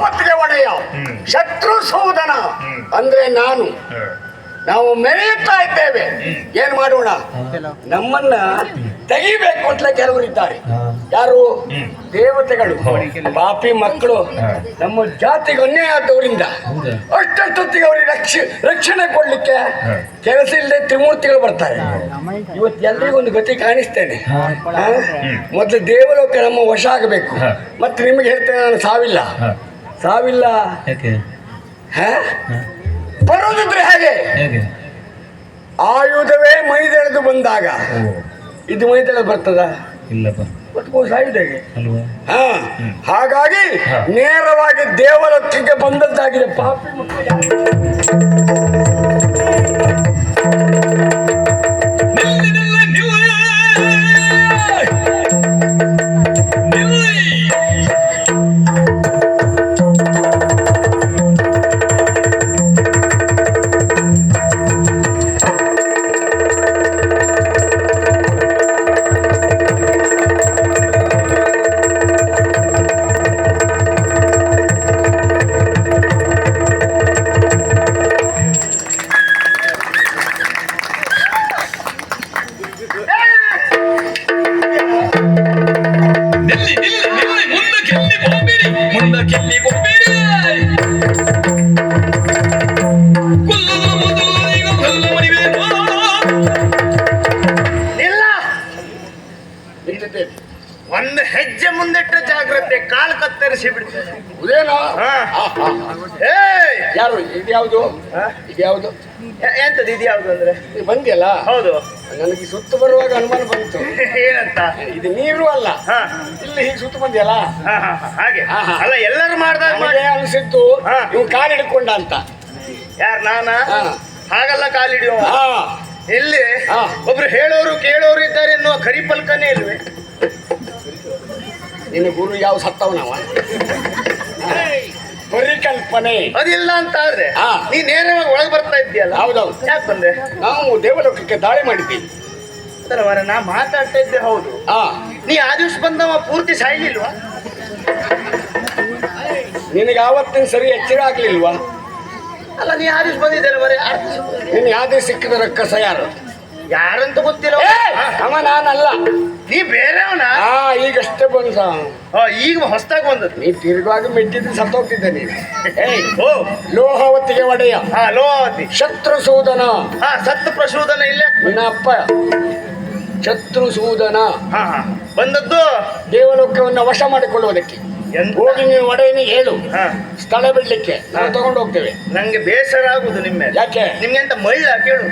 ಹೊತ್ತಿಗೆ ಒಡೆಯ. ಶತ್ರು ಸೋದನ. ಅಂದ್ರೆ ನಾನು. ನಾವು ಮೆರೆಯುತ್ತಾ ಇದ್ದೇವೆ. ಏನ್ ಮಾಡೋಣ? ನಮ್ಮನ್ನ ತೆಗಿಬೇಕು ಅಂತಲೇ ಕೆಲವರು ಇದ್ದಾರೆ. ಯಾರು? ದೇವತೆಗಳು. ಪಾಪಿ ಮಕ್ಕಳು. ನಮ್ಮ ಜಾತಿಗೆ ಅನ್ಯಾಯ ಆದವರಿಂದ ಅಷ್ಟೊತ್ತಿಗೆ ಅವರಿಗೆ ರಕ್ಷ ರಕ್ಷಣೆ ಕೊಡ್ಲಿಕ್ಕೆ. ಕೆಲಸ ಇಲ್ಲದೆ ತ್ರಿಮೂರ್ತಿಗಳು ಬರ್ತಾರೆ. ಇವತ್ತು ಎಲ್ರಿಗೂ ಒಂದು ಗತಿ ಕಾಣಿಸ್ತೇನೆ? ಮೊದಲು ದೇವಲೋಕ ನಮ್ಮ ವಶ ಆಗಬೇಕು. ಮತ್ತೆ ನಿಮಗೆ ಹೇಳ್ತೇನೆ ನಾನು ಸಾವಿಲ್ಲ. ಸಾವಿಲ್ಲ. ಯಾಕೆ? ಹ? ಬರೋದಿದ್ರೆ ಹೇಗೆ? ಹೇಗೆ? ಆಯುಧವೇ ಮೈದೆಳೆದು ಬಂದಾಗ ಇದು ಮೈದೆಳೆದು ಬರ್ತದ? ಇಲ್ಲಪ್ಪ ಅಲ್ವಾ? ಹಾ ಹಾಗಾಗಿ. ನೇರವಾಗಿ ದೇವಲೋಕಕ್ಕೆ ಬಂದದ್ದಾಗಿದೆ ಪಾಪಿ ಮಕ್ಕಳು ಇದ್ಯಾವುದು? ಇದ್ಯಾವುದು? ಎಂತದ್ದು ಎಂತದು ಇದು ಯಾವ್ದು ಅಂದ್ರೆ? ನೀ ಬಂದಿಯಲ್ಲ? ಹೌದು. ನನಗೆ ಸುತ್ತು ಬರುವಾಗ ಅನುಮಾನ ಬಂತು. ಏನಂತ? ಇದು ನೀರು ಅಲ್ಲ. ಇಲ್ಲಿ ಹೀಗೆ ಸುತ್ತು ಬಂದಿಯಲ್ಲ? ಹಾಗೆ. ಅಲ್ಲ ಎಲ್ಲರೂ ಮಾಡ್ದಾಗ ಅನಿಸಿದ್ದು ನೀವು ಕಾಲು ಹಿಡ್ಕೊಂಡ ಅಂತ. ಯಾರು ನಾನ. ಹಾಗಲ್ಲ ಕಾಲು ಹಿಡಿಯುವ. ಇಲ್ಲಿ. ಒಬ್ರು ಹೇಳೋರು ಕೇಳೋರು ಇದ್ದಾರೆ ಎನ್ನುವ ಕರಿಪಲ್ಕನೇ ಇಲ್ವೇ? ನಿನ್ನ ಗುರು ಯಾವ ಸತ್ತವನವ? ಪರಿಕಲ್ಪನೆ. ಅದಿಲ್ಲ ಅಂತ ಆದ್ರೆ. ನೀ ನೇರವಾಗಿ ಒಳಗೆ ಬರ್ತಾ ಇದ್ದೀಯಲ್ಲ? ಹೌದೌದು. ಯಾಕೆ ಬಂದೆ? ನಾವು ದೇವಲೋಕಕ್ಕೆ ದಾಳಿ ಮಾಡಿದ್ದೀವಿ. ಅದರ ಮರ ನಾ ಮಾತಾಡ್ತಾ ಇದ್ದೆ ಹೌದು. ನೀ ಆ ದಿವ್ಸ ಬಂದವ ಪೂರ್ತಿ ಸಾಯ್ಲಿಲ್ವಾ? ನಿನಗೆ ಆವತ್ತಿನ ಸರಿ ಎಚ್ಚರ ಆಗ್ಲಿಲ್ವಾ? ಅಲ್ಲ ನೀ ಆ ದಿವ್ಸ ಬಂದಿದ್ದಲ್ಲ ಬರೀ ನಿನ್ ಯಾವ್ದೇ ಸಿಕ್ಕಿದ ರಕ್ಕಸ ಯಾರು? ಯಾರಂತೂ ಗೊತ್ತಿಲ್ಲ. ಅವ ನಾನಲ್ಲ. ನೀ ಬೇರೆಯವನ? ಹಾ ಈಗಷ್ಟೇ ಬಂದ. ಈಗ ಹೊಸದಾಗಿ ಬಂದದ್ದು. ನೀ ತಿರುಗುವಾಗ ಮೆಟ್ಟಿದ್ದು ಸತ್ತೋಗ್ತಿದ್ದೆ ನೀನು. ಏಯ್ ಓ. ಲೋಹವತ್ತಿಗೆ ಒಡೆಯ. ಹಾ ಲೋಹವತಿ. ಶತ್ರು ಸೂದನ. ಹಾ ಸತ್ತು ಪ್ರಸೂದನ ಇಲ್ಲೇ ನಿನ್ನ ಅಪ್ಪ ಶತ್ರು ಸೂದನ. ಹಾ ಹಾ. ಬಂದದ್ದು? ದೇವಲೋಕವನ್ನು ವಶ ಮಾಡಿಕೊಳ್ಳುವುದಕ್ಕೆ. ಹೋಗಿ ನೀವು ಒಡೆಯನಿಗೆ ಹೇಳು. ಹಾ. ಸ್ಥಳ ಬಿಡ್ಲಿಕ್ಕೆ. ನಾವು ತಗೊಂಡು ಹೋಗ್ತೇವೆ ನಂಗೆ ಬೇಸರ ಆಗುದು ನಿಮ್ಮ ಮೇಲೆ ಯಾಕೆ? ನಿಮ್ಗೆ ಅಂತ ಮಳ್ಳ ಕೇಳು.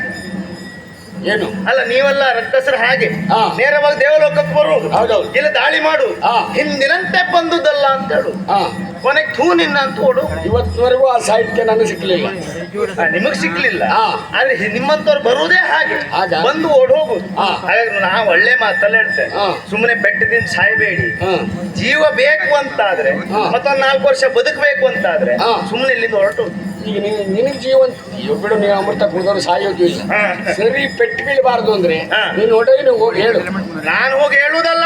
ಏನು? ಅಲ್ಲ ನೀವೆಲ್ಲ ರಕ್ತಸ್ರ ಹಾಗೆ. ನೇರವಾಗಿ ದೇವಲೋಕಕ್ಕೆ ಬರು. ಹೌದೌದು. ಇಲ್ಲ ದಾಳಿ ಮಾಡು. ಹಿಂದಿನಂತೆ ಬಂದುದಲ್ಲ ಅಂತ ಹೇಳು. ಕೊನೆಗೆ ಥೂ ನಿನ್ನ ಅಂತ ಓಡು. ಇವತ್ತಿನವರೆಗೂ ಆ ಸಾಹಿತ್ಯ ನನಗೆ ಸಿಕ್ಕಲಿಲ್ಲ ನಿಮಗ್ ಸಿಕ್ಲಿಲ್ಲ. ಆದ್ರೆ ನಿಮ್ಮಂತವ್ರು ಬರುವುದೇ ಹಾಗೆ. ಬಂದು ಓಡ್ ಹೋಗುದು. ಹಾಗಾಗಿ ನಾ ಒಳ್ಳೆ ಮಾತಲ್ಲ ಹೇಳ್ತೇನೆ. ಸುಮ್ಮನೆ ಬೆಟ್ಟದಿಂದ ಸಾಯ್ಬೇಡಿ. ಜೀವ ಬೇಕು ಅಂತಾದ್ರೆ ಮತ್ತೊಂದ್ ನಾಲ್ಕು ವರ್ಷ ಬದುಕಬೇಕು ಅಂತಾದ್ರೆ. ಸುಮ್ಮನೆ ಇಲ್ಲಿಂದ ಹೊರಟು ಈಗ ನೀನು ನಿನ್ನ ಜೀವನ ಬಿಡು ನೀವು ಅಮೃತ ಕುಡಿದವರು ಸಾಯೋದು ಇಲ್ಲ. ಸರಿ ಪೆಟ್ಟು ಬೀಳಬಾರ್ದು ಅಂದ್ರೆ ನೀನು ನೀನು ನೀವು ಹೋಗಿ ಹೇಳು. ನಾನು ಹೋಗಿ ಹೇಳುವುದಲ್ಲ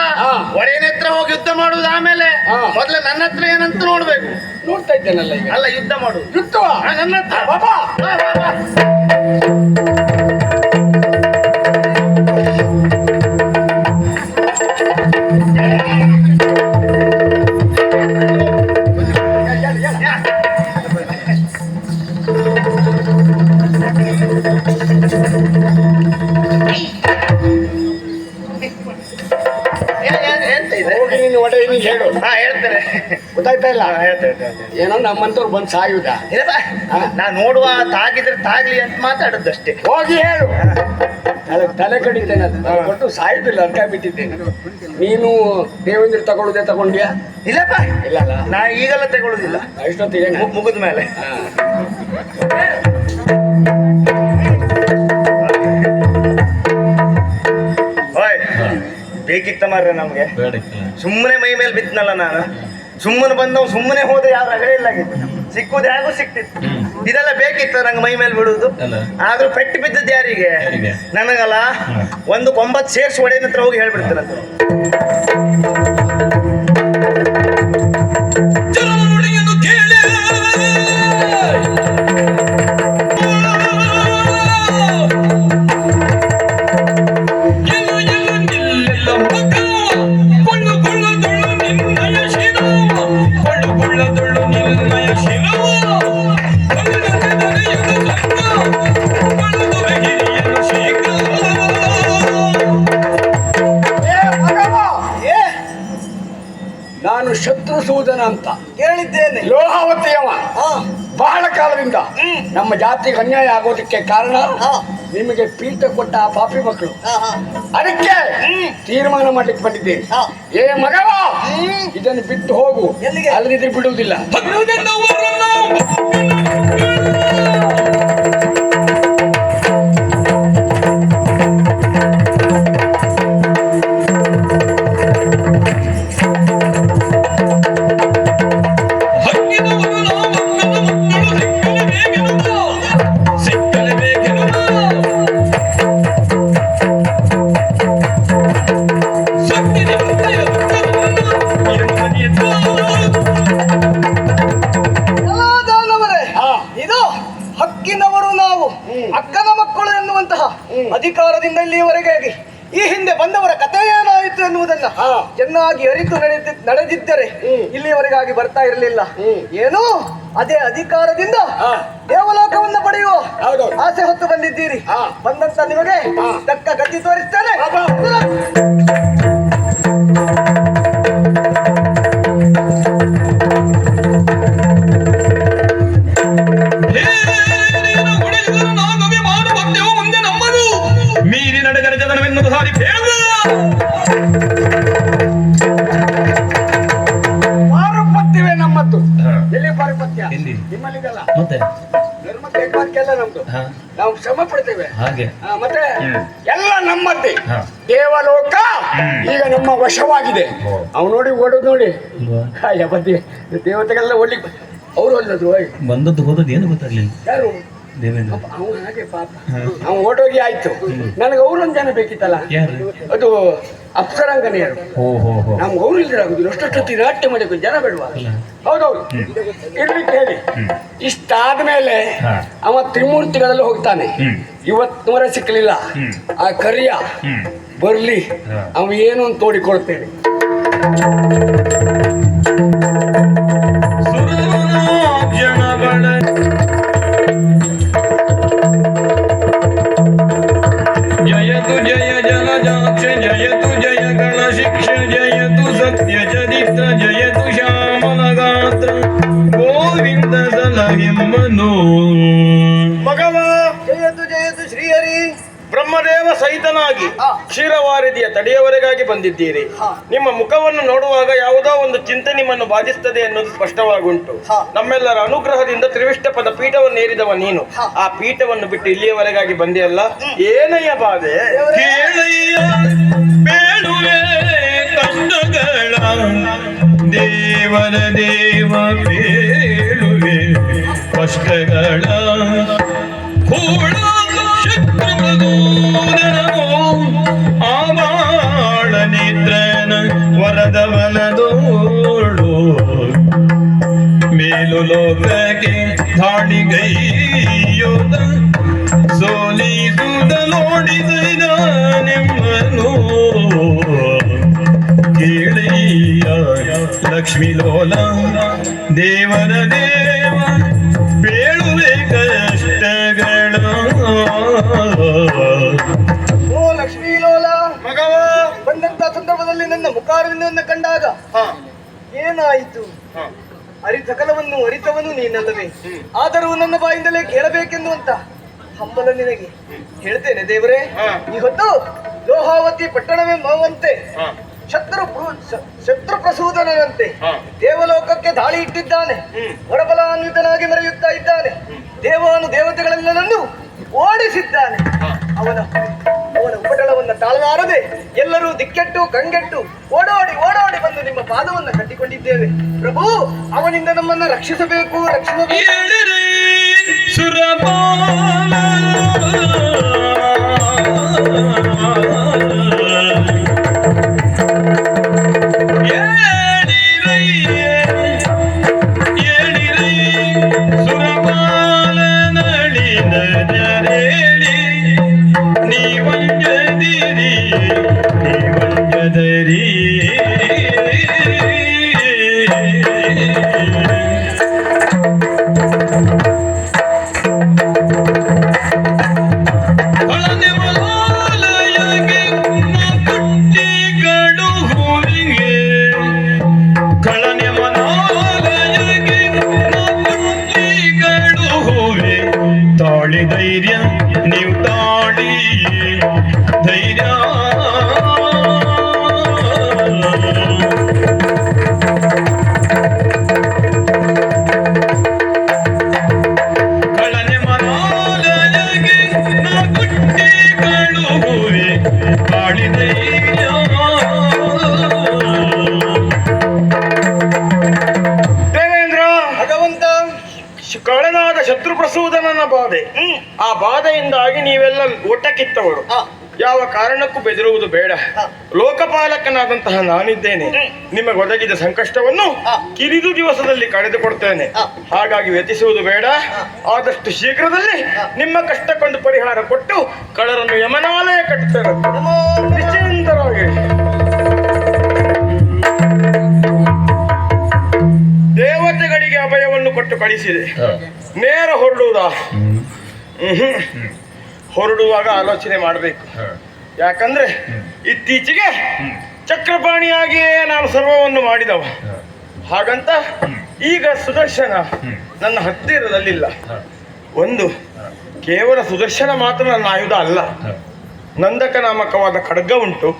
ಒಡೆಯನ ಹತ್ರ ಹೋಗಿ ಯುದ್ಧ ಮಾಡುದು ಆಮೇಲೆ ಮೊದಲು ಮೊದ್ಲು ನನ್ನ ಹತ್ರ ಏನಂತ ನೋಡ್ಬೇಕು. ನೋಡ್ತಾ ಇದ್ದೇನಲ್ಲ ಈಗ? ಅಲ್ಲ ಯುದ್ಧ ಮಾಡು. ಯುದ್ಧ ನನ್ನ ಹತ್ರ. ಬಾಬಾ! ಏನೋ ನಮ್ಮಂತವ್ರು ಬಂದು ಸಾಯುದ. ನಾ ನೋಡುವ ತಾಗಿದ್ರೆ ತಾಗ್ಲಿ ಅಂತ ಮಾತಾಡದಷ್ಟೇ. ಹೋಗಿ ಹೇಳು. ಅಲ್ಲ ತಲೆ ಕಡಿತೇನೆ ಕೊಟ್ಟು ಸಾಯುದಿಲ್ಲ ಅರ್ಕ ಬಿಟ್ಟಿದ್ದೇನೆ. ನೀನು ದೇವೇಂದ್ರ ತಗೊಳ್ಳುದೇ ತಗೊಂಡ್ಯಾ? ಇಲ್ಲಪ್ಪ. ಇಲ್ಲ ನಾ ಈಗೆಲ್ಲ ತಗೊಳ್ಳೋದಿಲ್ಲ. ಇಷ್ಟೊತ್ತಿಗೆ ಮುಗಿದ ಮೇಲೆ. ಓಯ್ ಬೇಕಿತ್ತ ಮಾರ್ರೆ ನಮ್ಗೆ. ಸುಮ್ಮನೆ ಮೈ ಮೇಲೆ ಬಿತ್ತನಲ್ಲ ನಾನು. ಸುಮ್ಮನೆ ಬಂದವ್ ಸುಮ್ಮನೆ ಹೋದ ಯಾವ ರಗಳೆ ಇಲ್ಲ ಆಗಿತ್ತು ಸಿಕ್ಕುದು ಯಾರಿಗೂ ಸಿಕ್ತಿತ್ತು ಇದೆಲ್ಲ ಬೇಕಿತ್ತು ನಂಗೆ ಮೈ ಮೇಲೆ ಬಿಡುವುದು. ಆದ್ರೂ ಪೆಟ್ಟು ಬಿದ್ದದ್ದು ಯಾರಿಗೆ? ನನಗಲ್ಲ. ಒಂದು ಕೊಂಬತ್ತು ಸೇರ್ಸಿ ಒಡೆಯನ ಹತ್ರ ಹೋಗಿ ಹೇಳ್ಬಿಡ್ತೇನೆ ನಮ್ಮ ಜಾತಿಗೆ ಅನ್ಯಾಯ ಆಗೋದಕ್ಕೆ ಕಾರಣ. ನಿಮಗೆ ಪೀಠ ಕೊಟ್ಟ ಆ ಪಾಪಿ ಮಕ್ಕಳು. ಅದಕ್ಕೆ ತೀರ್ಮಾನ ಮಾಡ್ಲಿಕ್ಕೆ ಬಂದಿದ್ದೇನೆ. ಏ ಮಗವ ಇದನ್ನು ಬಿಟ್ಟು ಹೋಗು. ಎಲ್ಲಿಗೆ? ಅಲ್ಲದಿದ್ರೆ ಬಿಡುವುದಿಲ್ಲ. ಬರ್ತಾ ಇರಲಿಲ್ಲ ಏನು ಅದೇ ಅಧಿಕಾರದಿಂದ. ದೇವಲೋಕವನ್ನು ಪಡೆಯುವ. ಆಸೆ ಹೊತ್ತು ಬಂದಿದ್ದೀರಿ. ಬಂದಂತ ನಿಮಗೆ. ತಕ್ಕ ಗತಿ ತೋರಿಸ್ತೇನೆ ನಮ್ದು. ನಾವು ಶ್ರಮ ಪಡ್ತೇವೆ. ಹಾಗೆ. ಮತ್ತೆ ಎಲ್ಲ ನಮ್ಮದ್ದೇ. ದೇವಲೋಕ ಈಗ ನಮ್ಮ ವಶವಾಗಿದೆ. ಅವ್ ನೋಡಿ ಓಡೋದು ನೋಡಿ. ದೇವತೆಗೆಲ್ಲ ದೇವತೆಗಳೆಲ್ಲ ಓಡ್ಲಿಕ್ಕೆ ಅವ್ರು ಅಲ್ಲದು ಬಂದದ್ದು ಹೋದದ್ದು ಏನು ಗೊತ್ತಾಗ್ಲಿಲ್ಲ. ಯಾರು? ದೇವೇಂದ್ರ. ಅವನು ಹಾಗೆ ಪಾಪ. ಅವ್ನು ಓಡೋಗಿ ಆಯ್ತು. ನನಗೆ ಅವ್ರೊಂದು ಜನ ಬೇಕಿತ್ತಲ್ಲ? ಯಾರು? ಅದು ಅಪ್ಸರಾಂಗನೆಯರು. ಓ ಹೋ ಹೋ. ನಮ್ಗೆ ಅವ್ರು ಇಲ್ದಿರಾಗುದಿಲ್ಲ ಅಷ್ಟೊತ್ತಿ ನಾಟ್ಯ ಮಾಡಬೇಕು ಜನ ಬಿಡುವ? ಹೌದೌದು. ಇರ್ಲಿಕ್ಕೆ ಹೇಳಿ. ಇಷ್ಟಾದ್ಮೇಲೆ ಆದಮೇಲೆ ಅವ ತ್ರಿಮೂರ್ತಿಗಳಲ್ಲಿ ಹೋಗ್ತಾನೆ. ಇವತ್ತು ಇವತ್ತುವರೆ ಸಿಕ್ಕಲಿಲ್ಲ ಆ ಕರಿಯ ಬರ್ಲಿ. ಅವ ಏನು ಅಂತ ತೋಡಿಕೊಳ್ತೇನೆ ಜನಗಳ. ಕ್ಷೀರವಾರಿದಿಯ ತಡೆಯವರೆಗಾಗಿ ಬಂದಿದ್ದೀರಿ. ನಿಮ್ಮ ಮುಖವನ್ನು ನೋಡುವಾಗ ಯಾವುದೋ ಒಂದು ಚಿಂತೆ ನಿಮ್ಮನ್ನು ಬಾಧಿಸುತ್ತದೆ ಅನ್ನೋದು ಸ್ಪಷ್ಟವಾಗುಂಟು. ನಮ್ಮೆಲ್ಲರ ಅನುಗ್ರಹದಿಂದ ತ್ರಿವಿಷ್ಟ ಪದ ಪೀಠವನ್ನು ಏರಿದವ ನೀನು. ಆ ಪೀಠವನ್ನು ಬಿಟ್ಟು ಇಲ್ಲಿಯವರೆಗಾಗಿ ಬಂದಿಯಲ್ಲ? ಏನಯ್ಯ ಬಾಧೆ? ದೇವರ. ದೇವ ಬೇಳುವೆ ಕಷ್ಟಗಳ ಕೂಡ ಶತ್ರುಮೃದೂದನಮೋ ಲೋಕಕ್ಕೆ ಧಾಳಿಗೈಯೋದ ಸೋಲಿಸುದ ನೋಡಿದ ನಿಮ್ಮನು ಕೇಳಿಯ ಲಕ್ಷ್ಮಿ ಲೋಲ ದೇವರ ದೇವ ಬೇಳುವೆ ಕಷ್ಟಗಳ ಓ ಲಕ್ಷ್ಮೀ ಲೋಲ ಮಗವ. ಬಂದಂತ ಸಂದರ್ಭದಲ್ಲಿ ನನ್ನ ಮುಖಾರವಿಂದವನ್ನು ಕಂಡಾಗ ಹಾ. ಏನಾಯಿತು? ಅರಿತಕಲವನ್ನು ಅರಿತವನು ನೀನಲ್ಲವೇ. ಆದರೂ ನನ್ನ ಬಾಯಿಂದಲೇ ಕೇಳಬೇಕೆಂದು ಅಂತ ಹಂಬಲ ನಿನಗೆ. ಹೇಳ್ತೇನೆ ದೇವರೇ ಇವತ್ತು ಈ ಹೊತ್ತು ಲೋಹಾವತಿ ಪಟ್ಟಣವೇ ಮಾವಂತೆ. ಶತ್ರು ಶತ್ರು ಪ್ರಸೂದನಂತೆ ದೇವಲೋಕಕ್ಕೆ ದಾಳಿ ಇಟ್ಟಿದ್ದಾನೆ. ಹೊರಬಲಾನ್ವಿತನಾಗಿ ಮೆರೆಯುತ್ತಾ ಇದ್ದಾನೆ. ದೇವಾನು ದೇವತೆಗಳೆಲ್ಲನನ್ನು ಓಡಿಸಿದ್ದಾನೆ. ಅವನ ಅವನ ಉಪಟಳವನ್ನು ತಾಳಲಾರದೆ ಎಲ್ಲರೂ ದಿಕ್ಕೆಟ್ಟು ಕಂಗೆಟ್ಟು ಓಡೋಡಿ ಓಡೋಡಿ ಬಂದು ನಿಮ್ಮ ಪಾದವನ್ನು ಕಟ್ಟಿಕೊಂಡಿದ್ದೇವೆ. ಪ್ರಭು, ಅವನಿಂದ ನಮ್ಮನ್ನ ರಕ್ಷಿಸಬೇಕು ರಕ್ಷಿಸಬೇಕು. ಶತ್ರು ಪ್ರಸೂದನನ ಬಾಧೆ ಆ ಬಾಧೆಯಿಂದಾಗಿ ನೀವೆಲ್ಲ ಒಟ್ಟಕ್ಕಿತ್ತವರು ಯಾವ ಕಾರಣಕ್ಕೂ ಬೆದರುವುದು ಬೇಡ. ಲೋಕಪಾಲಕನಾದಂತಹ ನಾನಿದ್ದೇನೆ. ನಿಮಗೆ ಒದಗಿದ ಸಂಕಷ್ಟವನ್ನು ಕಿರಿದು ದಿವಸದಲ್ಲಿ ಕಳೆದುಕೊಡ್ತೇನೆ. ಹಾಗಾಗಿ ವ್ಯತಿಸುವುದು ಬೇಡ. ಆದಷ್ಟು ಶೀಘ್ರದಲ್ಲಿ ನಿಮ್ಮ ಕಷ್ಟಕ್ಕೊಂದು ಪರಿಹಾರ ಕೊಟ್ಟು ಕಳರನ್ನು ಯಮನಾಲಯ ಕಟ್ಟುತ್ತೇನೆ ನಿಶ್ಚಿಂತರಾಗಿ. ಅಭಯವನ್ನು ಕೊಟ್ಟು ಕಳಿಸಿದೆ. ನೇರ ಹೊರಡುವುದ. ಹೊರಡುವಾಗ ಆಲೋಚನೆ ಮಾಡಬೇಕು. ಯಾಕಂದ್ರೆ ಇತ್ತೀಚೆಗೆ ಚಕ್ರಪಾಣಿಯಾಗಿಯೇ ನಾನು ಸರ್ವವನ್ನು ಮಾಡಿದವ. ಹಾಗಂತ ಈಗ ಸುದರ್ಶನ ನನ್ನ ಹತ್ತಿರದಲ್ಲಿಲ್ಲ. ಒಂದು ಕೇವಲ ಸುದರ್ಶನ ಮಾತ್ರ ನನ್ನ ಆಯುಧ ಅಲ್ಲ. ನಂದಕ ನಾಮಕವಾದ ಖಡ್ಗ ಉಂಟು.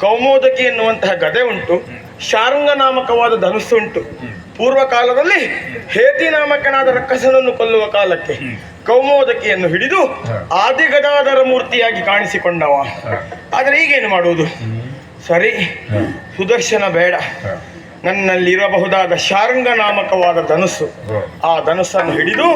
ಕೌಮೋದಕಿ ಎನ್ನುವಂತಹ ಗದೆ ಉಂಟು. ಶಾರಂಗ ನಾಮಕವಾದ ಧನುಸ್ಸುಂಟು ಪೂರ್ವ ಕಾಲದಲ್ಲಿ ಹೇತಿ ನಾಮಕನಾದ ರಕ್ಕಸನನ್ನು ಕೊಲ್ಲುವ ಕಾಲಕ್ಕೆ ಕೌಮೋದಕಿಯನ್ನು ಹಿಡಿದು ಆದಿಗದಾಧರ ಮೂರ್ತಿಯಾಗಿ ಕಾಣಿಸಿಕೊಂಡವ. ಆದರೆ ಈಗೇನು ಮಾಡುವುದು? ಸರಿ ಸುದರ್ಶನ ಬೇಡ. ನನ್ನಲ್ಲಿರಬಹುದಾದ ಶಾರಂಗ ನಾಮಕವಾದ ಧನುಸ್ಸು ಆ ಧನುಸ್ಸನ್ನು ಹಿಡಿದು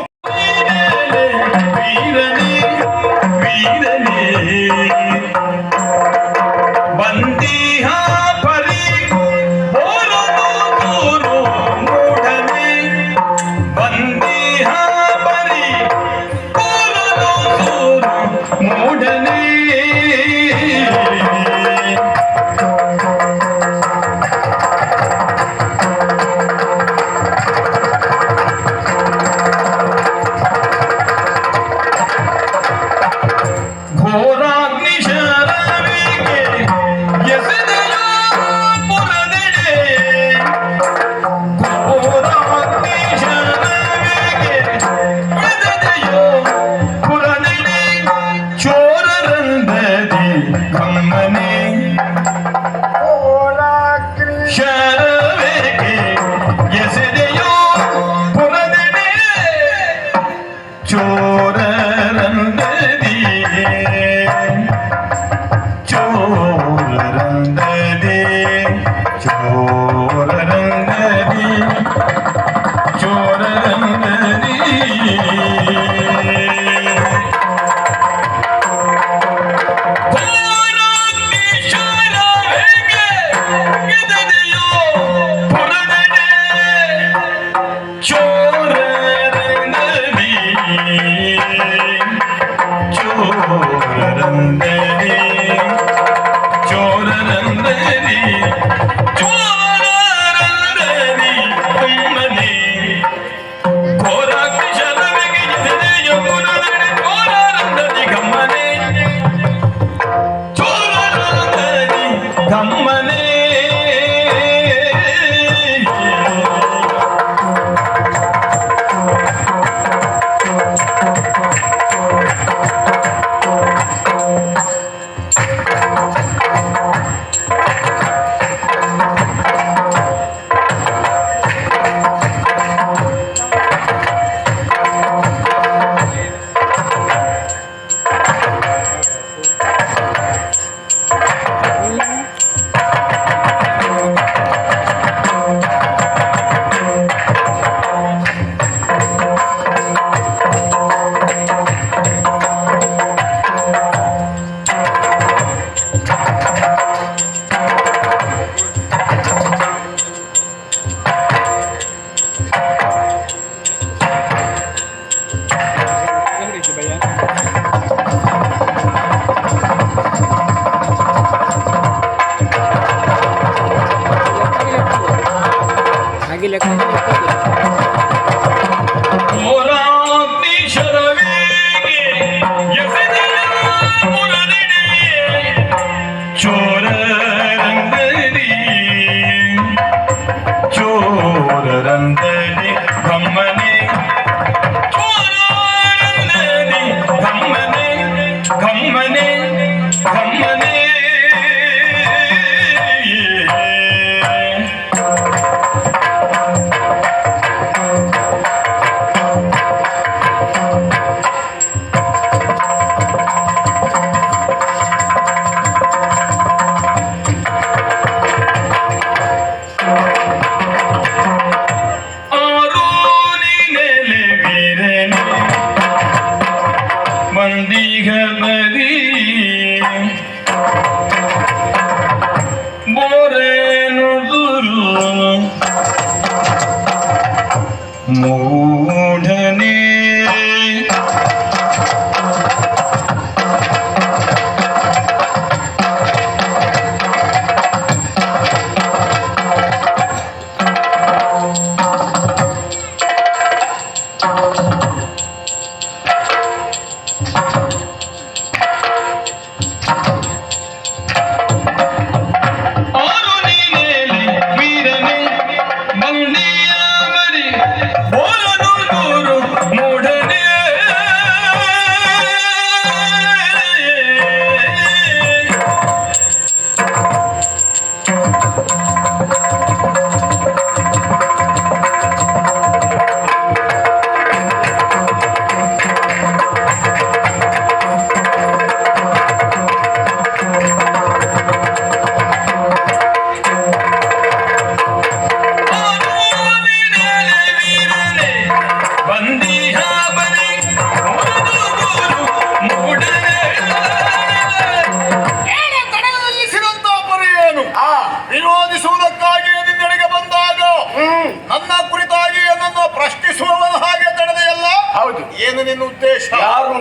ಮೂಢನೇ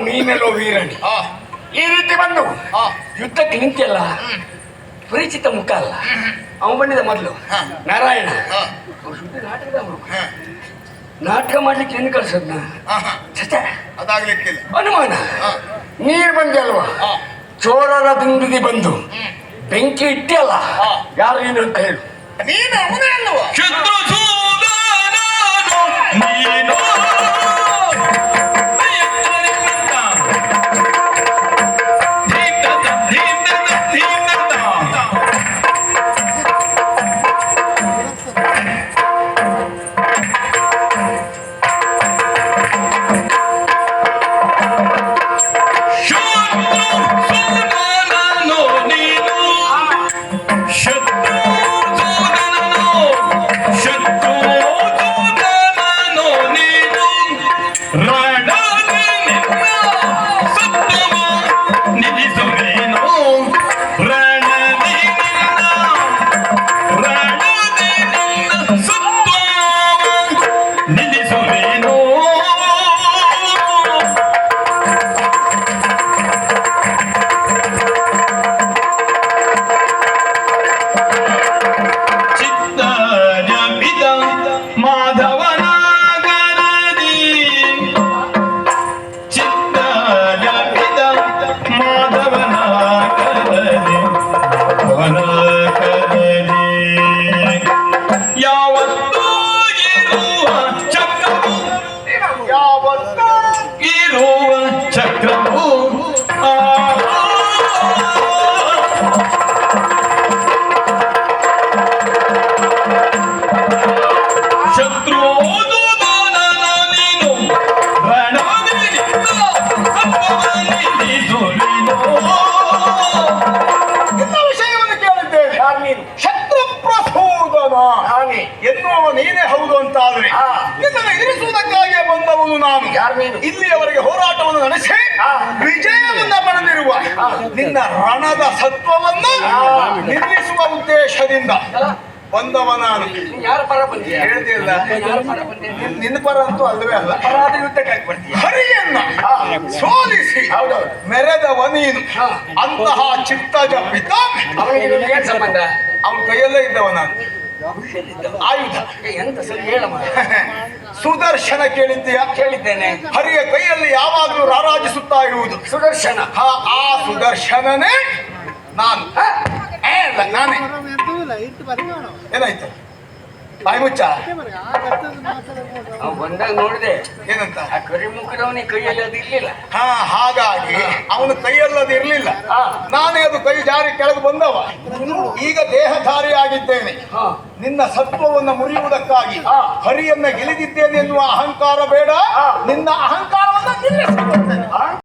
ನೀನೆಲ್ಲೋ ವೀರಣಿ ಆ, ಈ ರೀತಿ ಬಂದು ಆ, ಯುದ್ಧಕ್ಕೆ ನಿಂತಿಲ್ಲ ಪರಿಚಿತ ಮುಖ ಅಲ್ಲ. ಅವನು ಬಂದಿದ್ದ ಮೊದಲು. ನಾರಾಯಣ. ನಾಟಕದವನು ನಾಟಕ ಮಾಡ್ಲಿಕ್ಕೆ ಏನು ಕಳ್ಸದ್ನ? ಅದಾಗ್ಲಿಕ್ಕಿಲ್ಲ. ಅನುಮಾನ. ನೀರು ಬಂದಲ್ವ? ಆ, ಚೋರರ ದಿಂಡಿಗೆ ಬಂದು ಬೆಂಕಿ ಇಟ್ಟಿಯಲ್ಲ. ಯಾರು ನೀನು ಅಂತ ಹೇಳು. ನೀನು ಅವನೇ ಅಲ್ವಾ? ನಾನು ಇಲ್ಲಿಯವರೆಗೆ ಹೋರಾಟವನ್ನು ನಡೆಸಿ ವಿಜಯವನ್ನ ಪಡೆದಿರುವ ನಿನ್ನ ರಣದ ಸತ್ವವನ್ನು ನಿಲ್ಲಿಸುವ ಉದ್ದೇಶದಿಂದ ಬಂದವ ನಾನು. ಯಾರ ಪರ ಬಂದಿಲ್ಲ ಹೇಳ್ತಿಲ್ಲ ಯಾರ ನಿನ್ನ ಪರ ಅಂತೂ ಅಲ್ಲವೇ ಅಲ್ಲ. ಅಪರಾಧ ಯುದ್ಧಕ್ಕೆ ಬರ್ತೀಯ ಹರಿಯನ್ನ ಸೋಲಿಸಿ ಮೆರೆದವ ನೀನು. ಅಂತಹ ಚಿತ್ತ ಜಪಿತ ಅವನಿಗೆ ಸಂಬಂಧ? ಅವನ ಕೈಯಲ್ಲೇ ಇದ್ದವ ನಾನು. ಆಯುಧ. ಎಂತ ಸರಿ ಹೇಳಮ್ಮ ಸುದರ್ಶನ ಕೇಳಿದ್ದೀಯ? ಕೇಳಿದ್ದೇನೆ. ಹರಿಯ ಕೈಯಲ್ಲಿ ಯಾವಾಗಲೂ ರಾರಾಜಿಸುತ್ತಾ ಇರುವುದು. ಸುದರ್ಶನ. ಆ ಆ ಸುದರ್ಶನನೇ ನಾನೇ. ಏನಾಯ್ತು? ಬಾಯಿ ಮುಚ್ಚ. ಅವ್ ಬಂದಾಗ ನೋಡಿದೆ. ಏನಂತ? ಆ ಕರಿಮುಖದವನಿಗೆ ಕೈಯಲ್ಲಿ ಅದು ಇರ್ಲಿಲ್ಲ. ಹಾ ಹಾಗಾಗಿ ಅವನ ಕೈಯಲ್ಲಿ ಅದು ಇರ್ಲಿಲ್ಲ. ನಾನೇ ಅದು ಕೈ ಜಾರಿ ಕೆಳಗೆ ಬಂದವ. ಈಗ ದೇಹಧಾರಿ ಆಗಿದ್ದೇನೆ ನಿನ್ನ ಸತ್ವವನ್ನು ಮುರಿಯುವುದಕ್ಕಾಗಿ. ಹರಿಯನ್ನ ಗೆಲಿದಿದ್ದೇನೆ ಎನ್ನುವ ಅಹಂಕಾರ ಬೇಡ. ನಿನ್ನ ಅಹಂಕಾರವನ್ನು ನಿಲ್ಲಿಸಿ